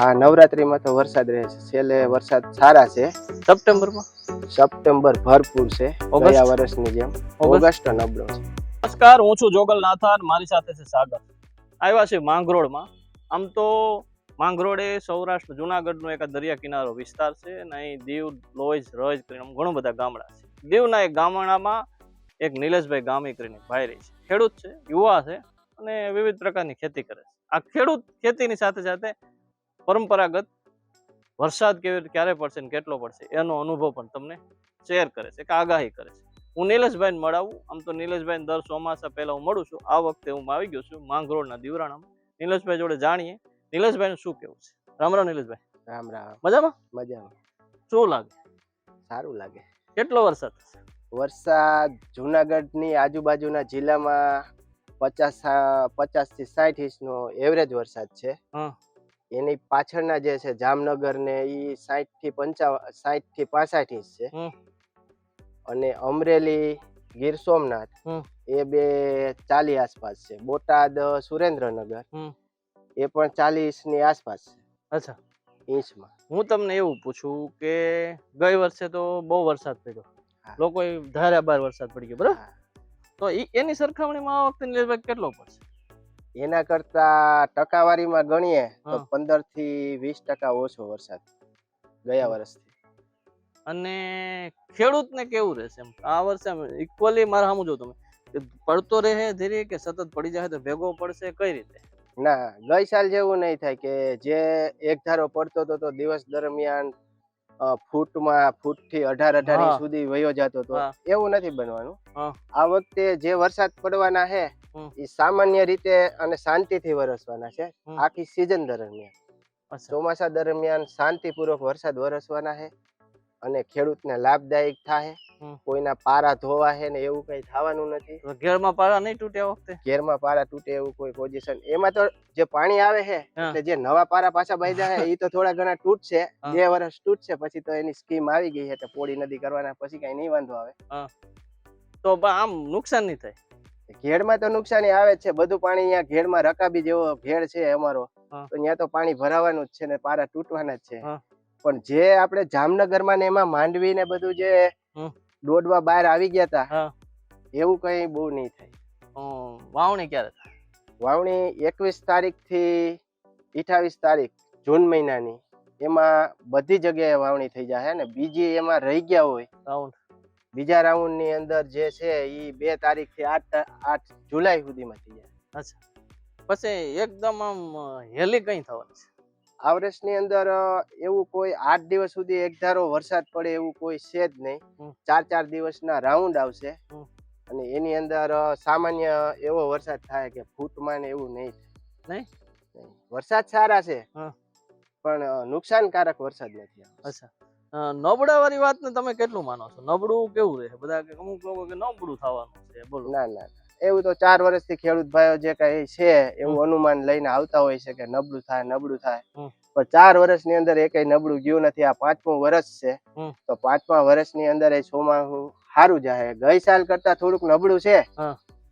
હા નવરાત્રીમાં તો વરસાદ રહે છે. છેલ્લે વરસાદ સારા છે. સપ્ટેમ્બરમાં? સપ્ટેમ્બર ભરપૂર છે. ગયા વર્ષની જેમ. ઓગસ્ટ? નબળો છે નમસ્કાર હું છું જોગલ નાથાન મારી સાથે છે સાગર. આવ્યા છે માંગરોળમાં. આમ તો માંગરોળ એ સૌરાષ્ટ્ર જુનાગઢનો એક દરિયા કિનારો વિસ્તાર છે અને અહીં દીવ લોઈજ રજ કરીને ઘણું બધા ગામડા છે. દીવના એક ગામડામાં એક નિલેશભાઈ ગામી કરીને ભાઈ રહી છે. ખેડૂત છે યુવા છે અને વિવિધ પ્રકારની ખેતી કરે છે. આ ખેડૂત ખેતીની સાથે સાથે પરંપરાગત વરસાદ કેવી રીતે ક્યારે પડશે ને કેટલો પડશે એનો અનુભવ પણ તમને શેર કરે છે કે આગાહી કરે છે. હું નિલેશભાઈને મળાવું. આમ તો નિલેશભાઈ દર ચોમાસા પહેલાં હું મળું છું. આ વખતે હું આવી ગયો છું માંગરોળના દીવરાણામાં નિલેશભાઈ જોડે જાણીએ. નિલેશભાઈનું શું કેવું છે? રામ રામ નિલેશભાઈ. રામ રામ. મજામાં? મજામાં. શું લાગે? સારું લાગે. કેટલો વરસાદ વરસાદ જુનાગઢની આજુબાજુના જિલ્લામાં પચાસ પચાસથી સાઠ ઇંચનો એવરેજ વરસાદ છે. એની પાછળના જે છે જામનગર ને ઈ સાહીઠથી પંચાવન સાહીઠથી પાસઠ ઇંચ છે. અને અમરેલી ગીર સોમનાથ એ બે ચાલી આસપાસ છે. બોટાદ સુરેન્દ્રનગર. એ પણ ચાલીસની આસપાસ છે. અચ્છા. ઇંચમાં. હું તમને એવું પૂછું કે ગઈ વર્ષે તો બહુ વરસાદ પડ્યો. લોકો ધાર્યા બાર વરસાદ પડી ગયો બરાબર? તો એની સરખામણીમાં આ વખતે કેટલો પડશે? એના કરતા ટકાવારીમાં ગણીએ તો હા. પંદરથી વીસ ટકા ઓછો વરસાદ ગયા. વર્ષથી અને ખેડૂતને કેવું રહેશે એમ આ વર્ષે ઇક્વલી મારે સામું જો તમે કે પડતો રહે ધીરે કે સતત પડી જાય તો ભેગો પડશે કઈ રીતે ના ગઈ સાલ જેવું નહીં થાય કે જે એક ધારો પડતો હતો તો દિવસ દરમિયાન ફૂટમાં ફૂટથી અઢાર અઢાર ઇંચ સુધી વયો જતો હતો. એવું નથી બનવાનું. આ વખતે જે વરસાદ પડવાના છે એ સામાન્ય રીતે અને શાંતિથી વરસવાના છે. આખી સિઝન દરમિયાન. ચોમાસા દરમિયાન શાંતિપૂર્વક વરસાદ વરસવાના છે. અને ખેડૂતને લાભદાયક થાય કોઈના પારા ધોવા હે ને એવું કઈ થવાનું નથી. ઘેરમાં પારા નહીં તૂટે વખતે? ઘેરમાં પારા તૂટે એવું કોઈ પોઝિશન એમાં તો જે પાણી આવે છે એટલે જે નવા પારા પાછા બાંધ્યા છે એ તો થોડા ઘણા તૂટશે. બે વર્ષ તૂટશે પછી તો એની સ્કીમ આવી ગઈ છે તો પોળી નદી કરવાના પછી કઈ નહીં વાંધો આવે. તો આમ નુકસાન નહીં થાય? ઘેડમાં તો નુકસાની આવે છે. બધું પાણી અહીંયા ઘેડમાં રકાબી જેવો ઘેડ છે અમારો. તો ત્યાં તો પાણી ભરાવાનું જ છે ને પારા તૂટવાના જ છે. પણ જે આપણે જામનગરમાં ને એમાં માંડવી ને બધું જે દોડવા બહાર આવી ગયા હતા એવું કઈ બહુ નહીં થાય. વાવણી ક્યારે થાય? વાવણી એકવીસ તારીખથી અઠાવીસ તારીખ જૂન મહિનાની. એમાં બધી જગ્યાએ વાવણી થઈ જાય ને. બીજી એમાં રહી ગયા હોય. રાઉન્ડ. બીજા રાઉન્ડની અંદર જે છે એ બે તારીખથી આઠ આઠ જુલાઈ સુધીમાં થઈ જાય. અચ્છા. પછી એકદમ આમ હેલી કઈ થવાની છે? આ વર્ષની અંદર એવું કોઈ આઠ દિવસ સુધી એક ધારો વરસાદ પડે એવું કોઈ છે જ નહીં. ચાર ચાર દિવસના રાઉન્ડ આવશે. અને એની અંદર સામાન્ય એવો વરસાદ થાય કે ફૂટમાં ને એવું નહીં. નહીં? વરસાદ સારા છે. પણ નુકસાનકારક વરસાદ નથી અચ્છા. નબળા વાળી વાત ને તમે કેટલું માનો છો? નબળું કેવું રહે? બધા અમુક લોકો કે નબળું થવાનું છે. બોલો. ના ના. એવું તો ચાર વર્ષથી ખેડૂત ભાઈઓ જે કઈ છે એવું અનુમાન લઈને આવતા હોય છે કે નબળું થાય નબળું થાય. પણ ચાર વર્ષની અંદર એ કઈ નબળું ગયું નથી. આ પાંચમું વર્ષ છે. તો પાંચમા વર્ષની અંદર એ ચોમાસું સારું જાય. ગઈ સાલ કરતા થોડુંક નબળું છે.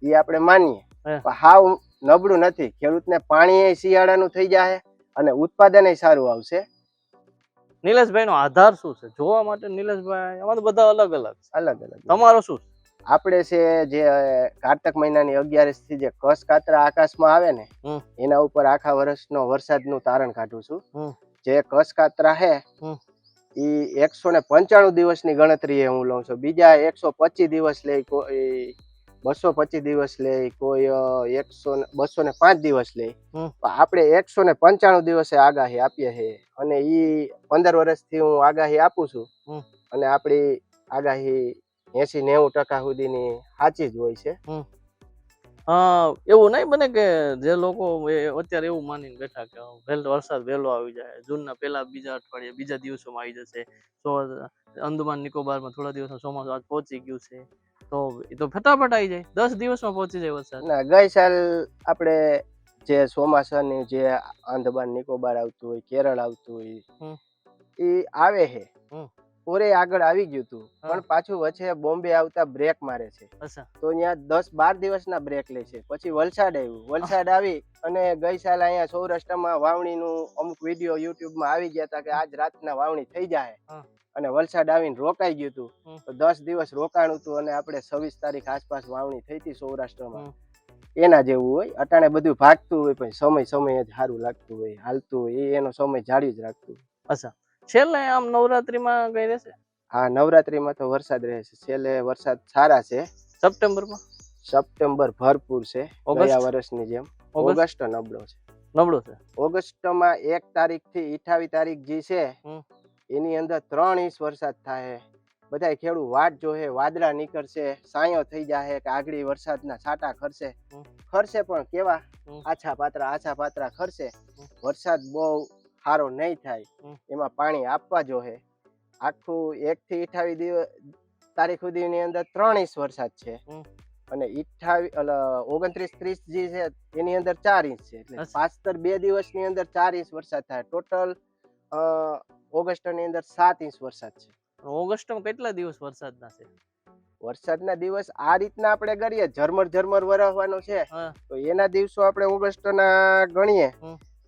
એ આપણે માનીએ. પણ હાવ નબળું નથી. ખેડૂતને પાણી શિયાળાનું થઈ જાય અને ઉત્પાદન સારું આવશે. નીલેશભાઈ નો આધાર શું છે? જોવા માટે નીલેશભાઈ અમારે બધા અલગ અલગ અલગ અલગ તમારો શું? આપણે છે જે કારતક મહિનાની અગિયારસથી જે કસ કાતરા આકાશમાં આવે ને એના ઉપર આખા વર્ષનો વરસાદનું તારણ કાઢું છું. જે કસ કાતરા હે. ઈ એકસો ને પંચાણું દિવસની ગણતરી એ હું લઉં છું. બીજા એકસો પચીસ દિવસ લે કોઈ બસો પચીસ દિવસ લે કોઈ એકસો બસો ને પાંચ દિવસ લે આપણે એકસો ને પંચાણું દિવસે આગાહી આપીએ છીએ. અને ઈ પંદર વર્ષથી હું આગાહી આપું છું. અને આપણી આગાહી એસી નેવું ટકા સુધીની સાચી જ હોય છે. એવું નહીં બને કે જે લોકો અત્યારે એવું માનીને બેઠા કે વહેલો વરસાદ વહેલો આવી જાય જૂનના પહેલા બીજા અઠવાડિયે બીજા દિવસોમાં આવી જશે તો અંદમાન નિકોબારમાં થોડા દિવસમાં ચોમાસું આજ પહોંચી ગયું છે તો એ તો ફટાફટ આવી જાય દસ દિવસમાં પહોંચી જાય વરસાદ. ના ગઈ સાલ આપણે જે ચોમાસાની જે અંદમાન નિકોબાર આવતું હોય કેરળ આવતું હોય એ આવે છે હમ. આગળ આવી ગયું હતું પણ પાછું વચ્ચે બોમ્બે આવતા બ્રેક મારે છે. તો ત્યાં દસ બાર દિવસના બ્રેક લે છે. પછી વલસાડ આવ્યું. વલસાડ આવી અને ગઈ સાલ અહીંયા સૌરાષ્ટ્રમાં વાવણીનું અમુક વીડિયો યુટ્યુબમાં આવી ગયા હતા કે આજ રાતના વાવણી થઈ જાય અને વલસાડ આવીને રોકાઈ ગયું હતું તો દસ દિવસ રોકાણું હતું અને આપણે છવ્વીસ તારીખ આસપાસ વાવણી થઈ હતી સૌરાષ્ટ્રમાં. એના જેવું હોય. અટાણે બધું ભાગતું હોય પણ સમય સમય જ સારું લાગતું હોય હાલતું હોય એનો સમય જાળવી જ રાખતું અચ્છા. છેલ્લે આમ નવરાત્રીમાં કઈ રહેશે? હા નવરાત્રીમાં તો વરસાદ રહે છે છેલ્લે વરસાદ સારા છે. સપ્ટેમ્બરમાં? સપ્ટેમ્બર ભરપૂર છે. ગયા વર્ષની જેમ. ઓગસ્ટ? નબળો છે. નબળો છે. ઓગસ્ટમાં એક તારીખથી અઠાવીસ તારીખ જે છે એની અંદર ત્રણ ઇંચ વરસાદ થાય બધા ખેડૂત વાટ જોહે વાદળા નીકળશે સાયો થઈ જાહે કે આગળી વરસાદના છાંટા ખરશે. ખરશે પણ કેવા? આછા પાત્રા આછા પાત્રા ખરશે. વરસાદ બહુ સારો નહીં થાય. એમાં પાણી આપવા જોહે. આખું એક થી અઠાવીસ દિવસ તારીખ સુધીની અંદર ત્રણ ઇંચ વરસાદ છે. અને અઠાવીસ ઓગણત્રીસ ત્રીસ જે છે એની અંદર ચાર ઇંચ છે. એટલે. પાસ્તર બે દિવસની અંદર ચાર ઇંચ વરસાદ થાય. ટોટલ ઓગસ્ટની અંદર સાત ઇંચ વરસાદ છે. ઓગસ્ટમાં કેટલા દિવસ વરસાદના છે? વરસાદના દિવસ આ રીતના આપણે ગણીએ ઝરમર ઝરમર વરસવાનો છે. તો એના દિવસો આપણે ઓગસ્ટના ગણીએ.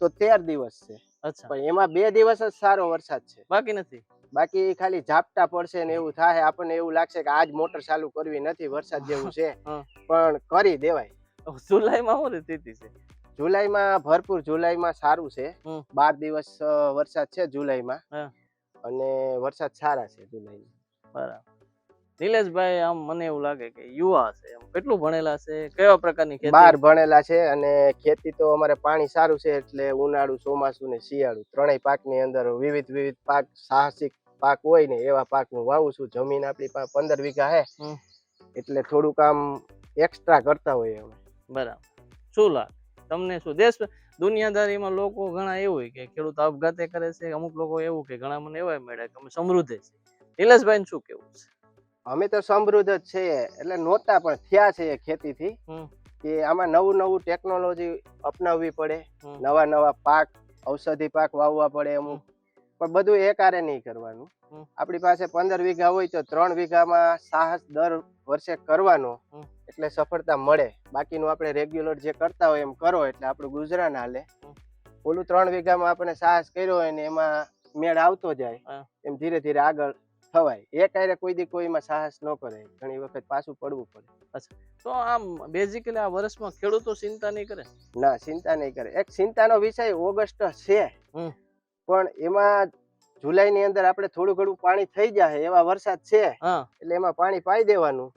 તો તેર દિવસ છે. પણ એમાં બે દિવસ જ સારો વરસાદ છે. બાકી નથી? બાકી ખાલી ઝાપટા પડશે ને એવું થાય આપણને એવું લાગશે કે આજ મોટર ચાલુ કરવી નથી વરસાદ જેવું છે. પણ કરી દેવાય. જુલાઈમાં શું સ્થિતિ છે? જુલાઈમાં ભરપૂર જુલાઈમાં સારું છે. બાર દિવસ વરસાદ છે જુલાઈમાં. અને વરસાદ સારા છે જુલાઈમાં. બરાબર. નિલેશભાઈ આમ મને એવું લાગે કે યુવા છે. કેટલું ભણેલા છે? કેવા પ્રકારની ખેતી? બાર ભણેલા છે અને ખેતી તો અમારે પાણી સારું છે એટલે ઉનાળુ ચોમાસું ને શિયાળુ. ત્રણેય પાકની અંદર વિવિધ વિવિધ પાક સાહસિક પાક હોય ને એવા પાક હું વાવું છું. જમીન આપણી પાસે પંદર વીઘા હે એટલે થોડું કામ એક્સ્ટ્રા કરતા હોઈએ અમે. બરાબર. શું લાગે? તમને શું? દેશ દુનિયાદારીમાં લોકો ઘણા એવું હોય કે ખેડૂત આપઘાતે કરે છે. અમુક લોકો એવું કે ઘણા મને એવા મળે કે અમે સમૃદ્ધ છે નિલેશભાઈ શું કેવું છે? અમે તો સમૃદ્ધ જ છીએ એટલે નહોતા પણ થયા છે ખેતીથી. કે આમાં નવું નવું ટેકનોલોજી અપનાવવી પડે નવા નવા પાક ઔષધિ પાક વાવવા પડે અમુક. પણ બધું એકારે નહીં કરવાનું. આપણી પાસે પંદર વીઘા હોય તો ત્રણ વીઘામાં સાહસ દર વર્ષે કરવાનો એટલે સફળતા મળે. બાકીનું આપણે રેગ્યુલર જે કરતા હોય એમ કરો એટલે આપણું ગુજરાન હાલે. ઓલું ત્રણ વીઘામાં આપણે સાહસ કર્યો હોય ને એમાં મેળ આવતો જાય. એમ ધીરે ધીરે આગળ થવાય. એ આરે કોઈ દી કોઈમાં સાહસ ન કરે. ઘણી વખત પાછું પડવું પડે. તો આમ બેઝિકલી આ વર્ષમાં ખેડૂતો ચિંતા નહીં કરે? ના ચિંતા નહીં કરે. એક ચિંતાનો વિષય ઓગસ્ટ છે. પણ એમાં જુલાઈ ની અંદર આપણે થોડું ઘણું પાણી થઈ જાય એવા વરસાદ છે. એટલે એમાં પાણી પાઈ દેવાનું.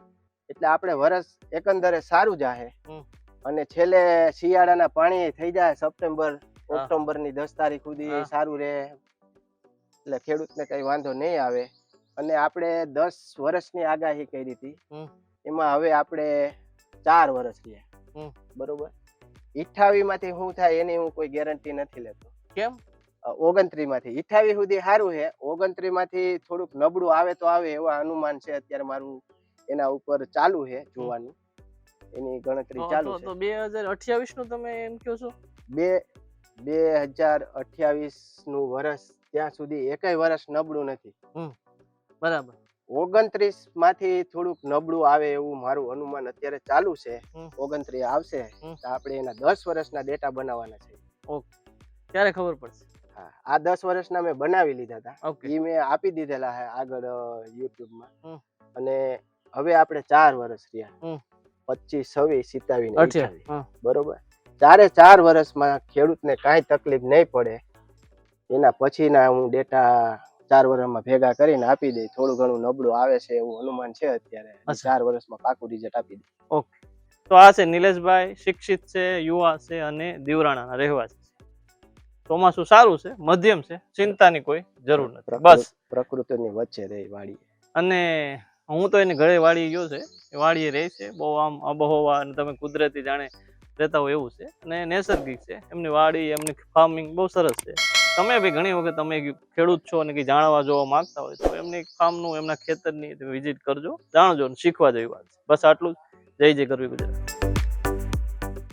એટલે આપણે વરસ એકંદરે સારું જાહે. અને છેલ્લે શિયાળાના પાણી થઈ જાય સપ્ટેમ્બર. ઓક્ટોબરની દસ તારીખ સુધી સારું રહે. એટલે ખેડૂતને કઈ વાંધો નહીં આવે. અને આપણે દસ વર્ષની આગાહી કરી હતી. એમાં હવે આપણે ચાર વર્ષ. રહ્યા બરોબર? અઠાવી માંથી શું થાય એની હું કોઈ ગેરંટી નથી લેતો. કેમ? ઓગણત્રી માંથી અઠાવી સુધી સારું છે. ઓગણત્રી માંથી થોડુંક નબળું આવે તો આવે એવા અનુમાન છે અત્યારે મારું એના ઉપર ચાલુ છે જોવાનું. એની ગણતરી ચાલુ છે. તો બે હજાર અઠ્યાવીસનું તમે એમ કહો છો? બે બે હજાર અઠ્યાવીસનું વર્ષ ત્યાં સુધી એકય વર્ષ નબળું નથી. બરાબર. ઓગણત્રીસમાંથી થોડુંક નબળું આવે એવું મારું અનુમાન અત્યારે ચાલુ છે. ઓગણત્રીસ આવશે તો આપણે એના દસ વર્ષના ડેટા બનાવવાના છે. ત્યારે ખબર પડશે? હા આ દસ વર્ષના મેં બનાવી લીધા હતા. એ મેં આપી દીધેલા છે આગળ યુટ્યુબમાં. અને હવે આપણે ચાર વર્ષ રહ્યા. પચીસ છવ્વીસ સિત્તાવીસ અઠ્યાવીસ બરોબર? ચારે ચાર વર્ષમાં ખેડૂતને કાંઈ તકલીફ નહીં પડે. એના પછીના હું ડેટા ચાર વર્ષમાં ભેગા કરીને આપી દે. થોડું ઘણું નબળું આવે છે એવું અનુમાન છે અત્યારે. ચાર વર્ષમાં પાકું રિઝલ્ટ આપી દઈ તો આ છે નિલેશભાઈ શિક્ષિત છે યુવા છે અને દીવરાણાના રહેવાસી છે. ચોમાસું સારું છે મધ્યમ છે ચિંતાની કોઈ જરૂર નથી. બસ. પ્રકૃતિની વચ્ચે રહી વાડી અને હું તો એની ઘરે વાડી ગયો છે. વાડીએ રહે છે. બહુ આમ આબોહવા અને તમે કુદરતી જાણે રહેતા હોય એવું છે. અને નૈસર્ગિક છે. એમની વાડી એમની ફાર્મિંગ બહુ સરસ છે. તમે ભી ઘણી વખત તમે ખેડૂત છો અને કંઈ જાણવા જોવા માંગતા હોય, તો એમને કામનું એમના ખેતરની વિઝિટ કરજો, જાણજો શીખવા જેવી વાત બસ આટલું જય જય કરવી ગુજરાત.